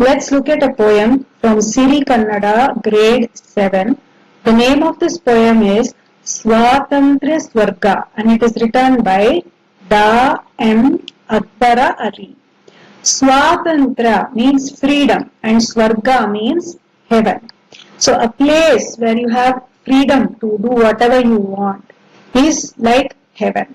Let's look at a poem from Siri Kannada, grade 7. The name of this poem is Swatantra Swarga and it is written by Da M. Akbara Ali. Swatantra means freedom and Swarga means heaven. So a place where you have freedom to do whatever you want is like heaven.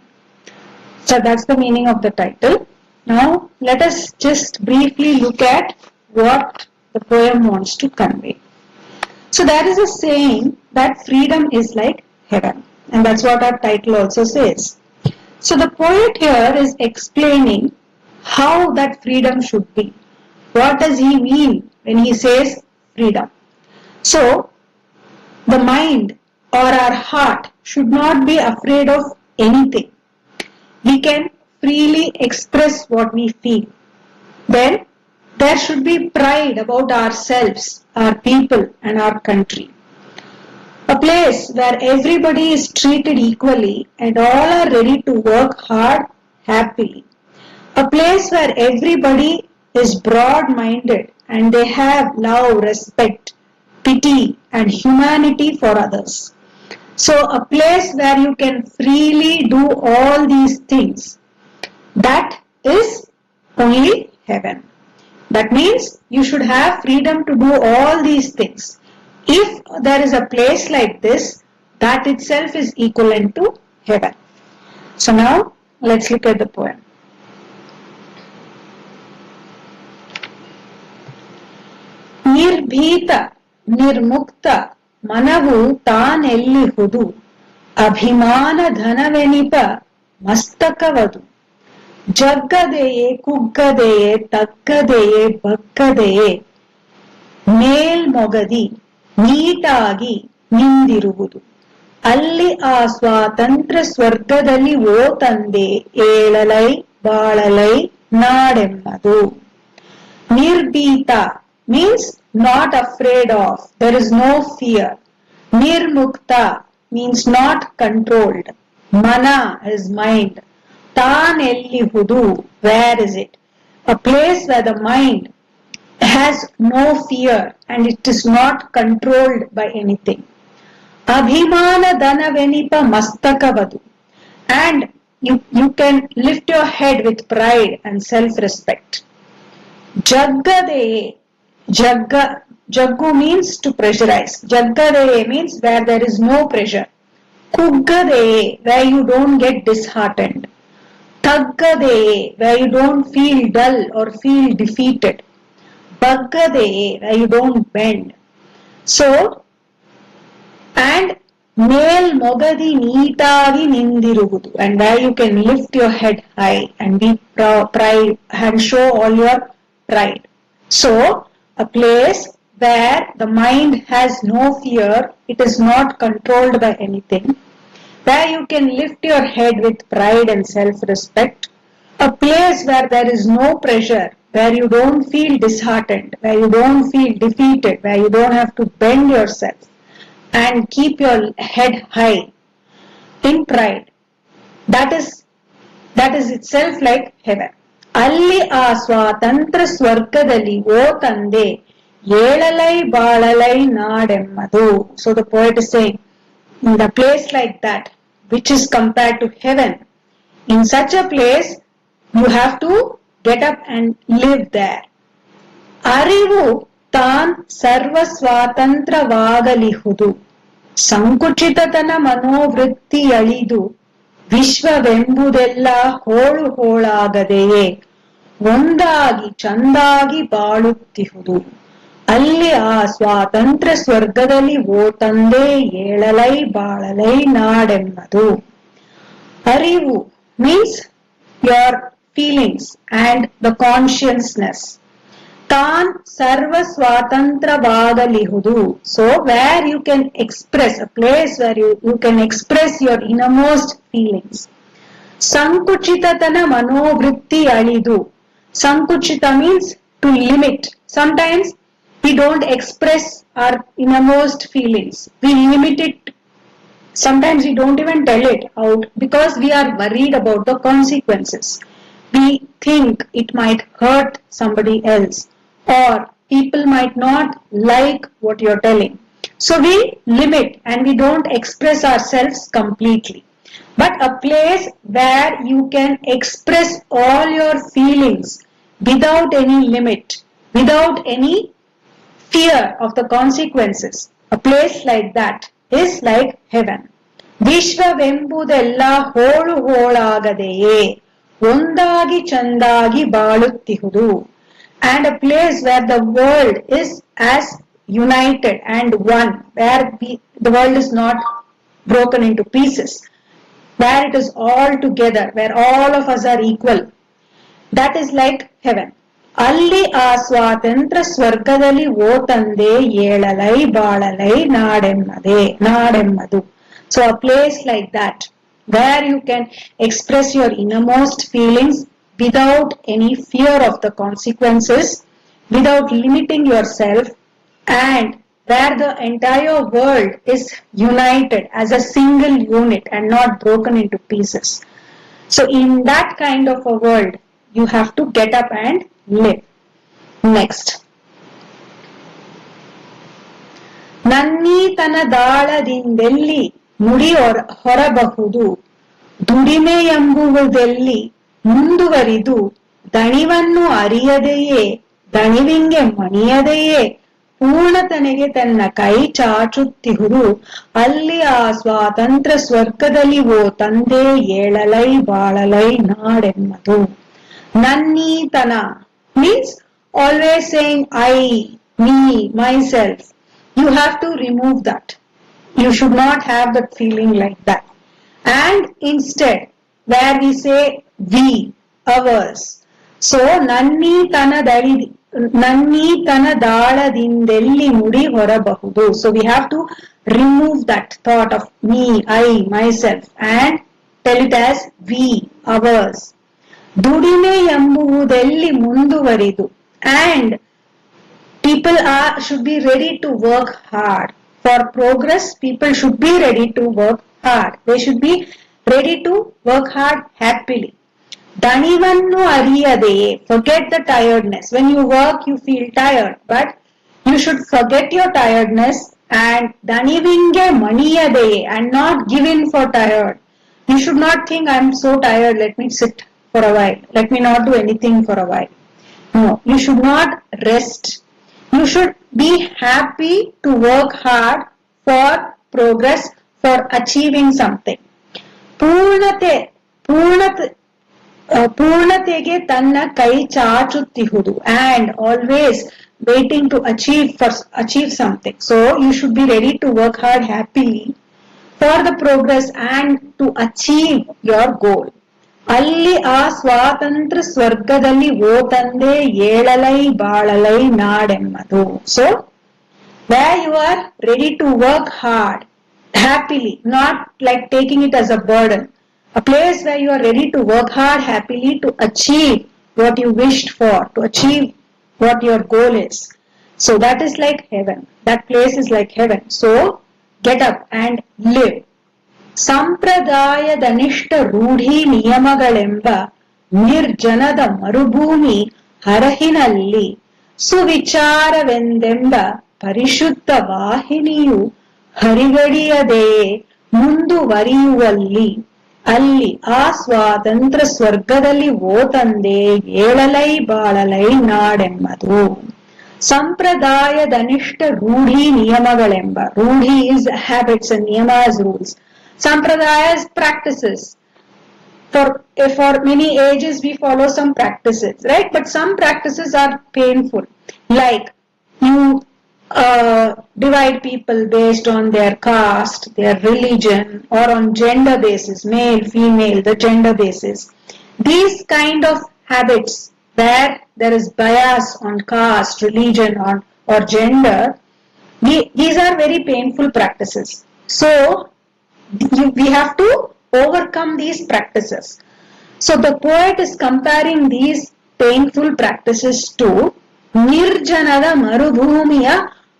So that's the meaning of the title. Now let us just briefly look at what the poem wants to convey. So there is a saying that freedom is like heaven and that's what our title also says. So the poet here is explaining how that freedom should be. What does he mean when he says freedom? So the mind or our heart should not be afraid of anything. We can freely express what we feel. Then there should be pride about ourselves, our people, and our country. A place where everybody is treated equally and all are ready to work hard happily. A place where everybody is broad minded and they have love, respect, pity, and humanity for others. So, a place where you can freely do all these things, that is only heaven. That means you should have freedom to do all these things. If there is a place like this, that itself is equivalent to heaven. So now let's look at the poem. ನಿರ್ಭೀತ ನಿರ್ಮುಕ್ತ ಮನವು ತಾನೆಲ್ಲಿಹುದು ಅಭಿಮಾನ ಧನವೆನಿಪ ಮಸ್ತಕವದು ಜಗ್ಗದೆಯೇ, ಕುಗ್ಗದೆಯೇ ತಕ್ಕದೆಯೇ ಬಕ್ಕದೆಯೇ ಮೇಲ್ಮೊಗದಿ, ನೀಟಾಗಿ ನಿಂದಿರುವುದು. ಅಲ್ಲಿ ಆ ಸ್ವಾತಂತ್ರ್ಯ ಸ್ವರ್ಗದಲ್ಲಿ ಓ ತಂದೆ, ಏಳಲೈ, ಬಾಳಲೈ ನಾಡೆಮ್ಮದು ನಿರ್ಭೀತ means not afraid of there is no fear ನಿರ್ಮುಕ್ತ means not controlled ಮನ is mind ellihudu where is it? A place where the mind has no fear and it is not controlled by anything. abhimana danavenipa mastakavadu and you, you can lift your head with pride and self-respect. jaggade jagga jaggu means to pressurize. jaggade means where there is no pressure. kuggade where you don't get disheartened taggade where you don't feel dull or feel defeated baggade where you don't bend so and ಮೇಲ್ ಮೊಗದಿ ನೀಟಾಗಿ ನಿಂದಿರುವುದು and where you can lift your head high and be pride and show all your pride so a place where the mind has no fear, it is not controlled by anything, where you can lift your head with pride and self-respect, a place where there is no pressure, where you don't feel disheartened, where you don't feel defeated, where you don't have to bend yourself and keep your head high in pride. That is, that is itself like heaven. ಅಲ್ಲಿ ಆ ಸ್ವಾತಂತ್ರ ಸ್ವರ್ಗದಲ್ಲಿ ಓ ತಂದೆ ಏಳಲೈ ಬಾಳಲೈ ನಾಡೆಮ್ಮದು so the poet is saying in the place like that which is compared to heaven. In such a place, you have to get up and live there. ಅರಿವು ತಾನ್ ಸರ್ವ ಸ್ವಾತಂತ್ರ್ಯವಾಗಲಿಹುದು ಸಂಕುಚಿತತನ ಮನೋವೃತ್ತಿಯಳಿದು ವಿಶ್ವವೆಂಬುದೆಲ್ಲ ಹೋಳು ಹೋಳಾಗದೆಯೇ ಒಂದಾಗಿ ಚಂದಾಗಿ ಬಾಳುತ್ತಿಹುದು ಅಲ್ಲಿ ಆ ಸ್ವಾತಂತ್ರ್ಯ ಸ್ವರ್ಗದಲ್ಲಿ ಓ ತಂದೆ ಏಳಲೈ ಬಾಳಲೈ ನಾಡೆನ್ನದು. ಅರಿವು means your feelings and the consciousness ತಾನ್ ಸರ್ವ ಸ್ವಾತಂತ್ರ್ಯವಾಗಲಿಹುದು so where you can express a place where you you can express your innermost feelings ಸಂಕುಚಿತತನ ಮನೋವೃತ್ತಿ ಅಳಿದು. ಸಂಕುಚಿತ means to limit sometimes we don't express our innermost feelings we limit it sometimes we don't even tell it out because we are worried about the consequences we think it might hurt somebody else or people might not like what you're telling. So we limit and we don't express ourselves completely. But a place where you can express all your feelings without any limit, without any fear of the consequences. A place like that is like heaven. ವಿಶ್ವವೆಂಬುದೆಲ್ಲ ಹೋಳು ಹೋಳಾಗದೆಯೇ ಒಂದಾಗಿ ಚಂದಾಗಿ ಬಾಳುತ್ತಿಹುದು and a place where the world is as united and one, where we, the world is not broken into pieces, where it is all together, where all of us are equal. That is like heaven. ಅಲ್ಲಿ ಆ ಸ್ವಾತಂತ್ರ್ಯ ಸ್ವರ್ಗದಲ್ಲಿ ಓ ತಂದೆ ಏಳಲೈ ಬಾಳಲೈ ನಾಡೆಮ್ಮದೆ ನಾಡೆಮ್ಮದು so a place like that where you can express your innermost feelings without any fear of the consequences, without limiting yourself, and where the entire world is united as a single unit and not broken into pieces. So, in that kind of a world, you have to get up and live. Next. ನನ್ನೀತನದಾಳದಿಂದೆಲ್ಲಿ ನುಡಿ ಹೊರ- ಹೊರಬಹುದು? ದುಡಿಮೆ ಎಂಬುವುದೆಲ್ಲಿ ಮುಂದುವರಿದು? ದಣಿವನ್ನು ಅರಿಯದೆಯೇ? ದಣಿವಿಂಗೆ ಮಣಿಯದೆಯೇ? ಪೂರ್ಣತನೆಗೆ ತನ್ನ ಕೈ ಚಾಚುತ್ತಿಹುದು? ಅಲ್ಲಿ ಆ ಸ್ವಾತಂತ್ರ್ಯ ಸ್ವರ್ಗದಲ್ಲಿ ಓ ತಂದೆ, ಏಳಲೈ, ಬಾಳಲೈ ನಾಡೆನ್ನದು. ನನ್ನೀತನ means always saying I me my self you have to remove that. You should not have that feeling like that. And instead, where we say we, ours. So, ನನ್ನಿ ತನದಳಿ ನನ್ನಿ ತನದಾಳದಿಂದೆಲ್ಲಿ ನುಡಿ ಹೊರಬಹುದು so we have to remove that thought of me I my self and tell it as we hours ದುಡಿಮೆ ಎಂಬುವುದೆಲ್ಲಿ ಮುಂದುವರಿದು and people are should be ready to work hard for progress people should be ready to work hard they should be ready to work hard happily ದಣಿವನ್ನು ಅರಿಯದೆಯೇ forget the tiredness when you work you feel tired but you should forget your tiredness and ದಣಿವಿಂಗೆ ಮಣಿಯದೆಯೇ and not give in for tired you should not think i'm so tired let me sit for a while let me not do anything for a while no you should not rest you should be happy to work hard for progress for achieving something ಪೂರ್ಣತೆ ಪೂರ್ಣತೆ ಆ, ಪೂರ್ಣತೆಗೆ ತನ್ನ ಕೈ ಚಾಚುತ್ತಿಹುದು and always waiting to achieve for achieve something so you should be ready to work hard happily for the progress and to achieve your goal ಅಲ್ಲಿ ಆ ಸ್ವಾತಂತ್ರ್ಯ ಸ್ವರ್ಗದಲ್ಲಿ ಓ ತಂದೆ ಏಳಲೈ ಬಾಳಲೈ ನಾಡೆಮ್ಮದು so where you are ready to work hard happily not like taking it as a burden a place where you are ready to work hard happily to achieve what you wished for to achieve what your goal is so that is like heaven that place is like heaven so get up and live ಸಂಪ್ರದಾಯದನಿಷ್ಠ ರೂಢಿ ನಿಯಮಗಳೆಂಬ ನಿರ್ಜನದ ಮರುಭೂಮಿ ಹರಹಿನಲ್ಲಿ ಸುವಿಚಾರವೆಂದೆಂಬ ಪರಿಶುದ್ಧ ವಾಹಿನಿಯು ಹರಿಗಡಿಯದೆಯೇ ಮುಂದುವರಿಯುವಲ್ಲಿ, ಅಲ್ಲಿ ಆ ಸ್ವಾತಂತ್ರ್ಯ ಸ್ವರ್ಗದಲ್ಲಿ ಓ ತಂದೆ ಏಳಲೈ ಬಾಳಲೈ ನಾಡೆಂಬದು. ಸಂಪ್ರದಾಯದನಿಷ್ಠ ರೂಢಿ ನಿಯಮಗಳೆಂಬ ರೂಢಿ ಇಸ್ ಹ್ಯಾಬಿಟ್ಸ್ ಅಂಡ್ ನಿಯಮಾಸ್ rules. Sampradayas practices. For for many ages we follow some practices right? But some practices are painful. Like you uh, divide people based on their caste their religion or on gender basis male female the gender basis. These kind of habits where there is bias on caste religion on or gender the- these are very painful practices. So you- we have to overcome these practices. So the poet is comparing these painful practices to ನಿರ್ಜನದ ಮರುಭೂಮಿಯ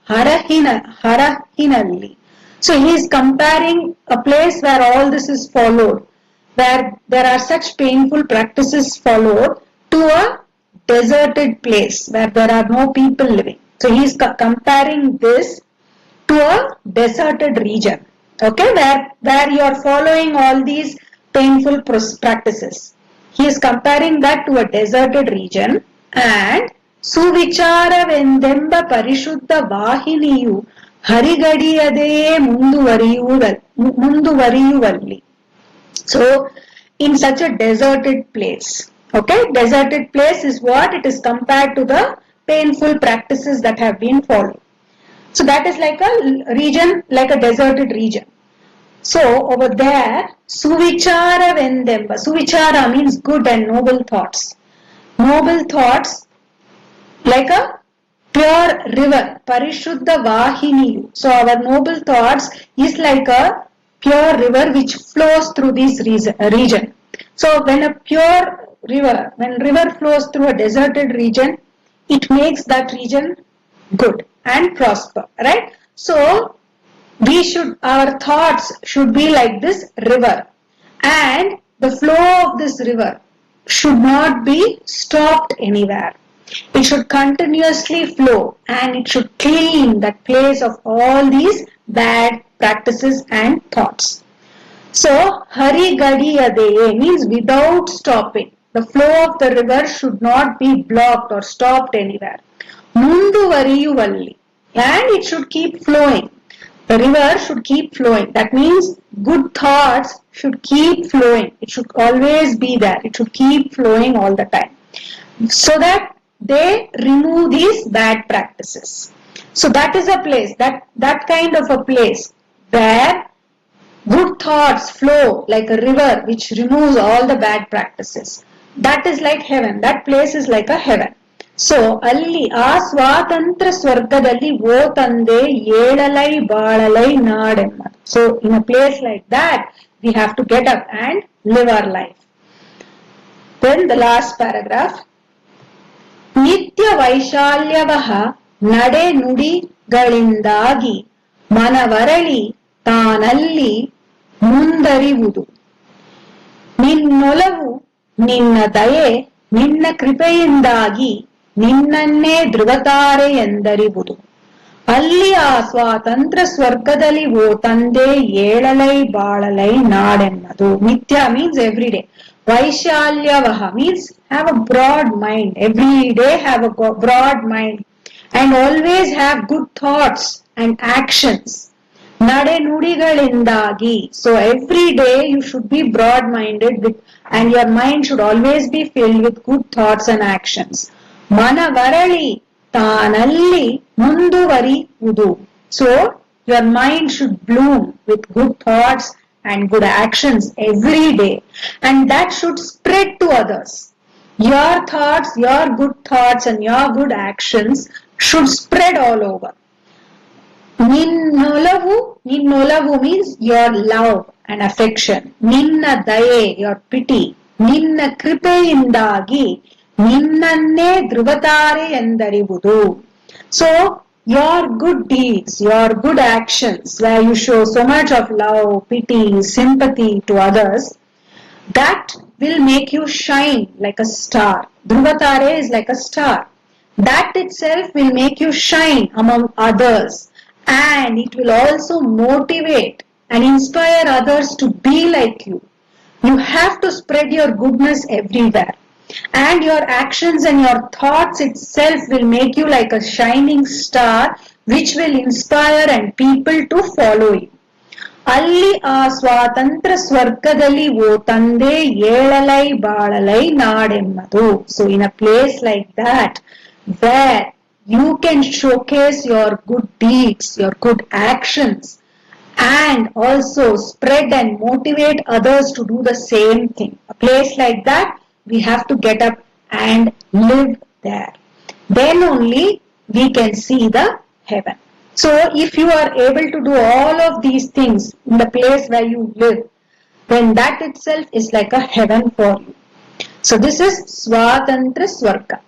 ಹರಹಿನ ಹರಹಿನಲ್ಲಿ so he is comparing a place where all this is followed where there are such painful practices followed to a deserted place where there are no people living. So he is comparing this to a deserted region. Okay, where, where you are following all these painful practices. He is comparing that to a deserted region and ಸುವಿಚಾರವೆಂದೆಂಬ ಪರಿಶುದ್ಧ ವಾಹಿನಿಯು ಹರಿಗಡಿಯದೆಯೇ ಮುಂದುವರಿಯುವ ಮುಂದುವರಿಯುವಲ್ಲಿ so in such a deserted place okay deserted place is what it is compared to the painful practices that have been followed so that is like a region like a deserted region so over there suvichara vendemba suvichara means good and noble thoughts noble thoughts like a pure river, Parishuddha Vahini. So our noble thoughts is like a pure river which flows through this region. So when a pure river, when river flows through a deserted region, it makes that region good and prosper, right? So we should, our thoughts should be like this river and the flow of this river should not be stopped anywhere. It should continuously flow and it should clean that place of all these bad practices and thoughts. So, Hari gadi Gadiyadeye means without stopping. The flow of the river should not be blocked or stopped anywhere. Mundu Variyuvalli and it should keep flowing. The river should keep flowing. That means good thoughts should keep flowing. It should always be there. It should keep flowing all the time. So that they remove these bad practices. So that is a place, that, that kind of a place where good thoughts flow like a river which removes all the bad practices. That is like heaven. That place is like a heaven. So ಅಲ್ಲಿ ಆ ಸ್ವಾತಂತ್ರ್ಯ ಸ್ವರ್ಗದಲ್ಲಿ ಓ ತಂದೆ, ಏಳಲೈ, ಬಾಳಲೈ ನಾಡೆಮ್ಮ so in a place like that we have to get up and live our life then the last paragraph ನಿತ್ಯ ವೈಶಾಲ್ಯವಹ ನಡೆ ನುಡಿಗಳಿಂದಾಗಿ ಮನವರಳಿ ತಾನಲ್ಲಿ ಮುಂದರಿವುದು. ನಿನ್ನೊಲವು ನಿನ್ನ ದಯೆ ನಿನ್ನ ಕೃಪೆಯಿಂದಾಗಿ ನಿನ್ನನ್ನೇ ಧೃವತಾರೆ ಎಂದರಿವುದು. ಅಲ್ಲಿ ಆ ಸ್ವಾತಂತ್ರ ಸ್ವರ್ಗದಲ್ಲಿ ಓ ತಂದೆ ಏಳಲೈ ಬಾಳಲೈ ನಾಡೆನ್ನದು. ನಿತ್ಯ means every day ವೈಶಾಲ್ಯವಹ means have a broad mind every day have a broad mind and always have good thoughts and actions ನಡೆ ನುಡಿಗಳಿಂದಾಗಿ so every day you should be broad minded with and your mind should always be filled with good thoughts and actions Mana varali tanalli munduvari udu. So your mind should bloom with good thoughts and good actions every day and that should spread to others your thoughts your good thoughts and your good actions should spread all over ninnolavu ninnolavu means your love and affection ninna daye your pity ನಿನ್ನ ಕೃಪೆಯಿಂದಾಗಿ ನಿನ್ನನ್ನೇ ಧ್ರುವತಾರೆ ಎಂದರಿವುದು so your good deeds, your good actions, where you show so much of love, pity, sympathy to others, that will make you shine like a star. Dhruvatare is like a star. That itself will make you shine among others and it will also motivate and inspire others to be like you. You have to spread your goodness everywhere and your actions and your thoughts itself will make you like a shining star which will inspire and people to follow you. ಅಲ್ಲಿ ಆ ಸ್ವಾತಂತ್ರ್ಯ ಸ್ವರ್ಗದಲ್ಲಿ ಓ ತಂದೆ ಏಳಲೈ ಬಾಳಲೈ ನಾಡೆಮ್ಮದು so in a place like that wear you can showcase your good deeds your good actions and also spread and motivate others to do the same thing. A place like that we have to get up and live there. Then only we can see the heaven. So if you are able to do all of these things in the place where you live, then that itself is like a heaven for you. So this is Swatantra Swarga.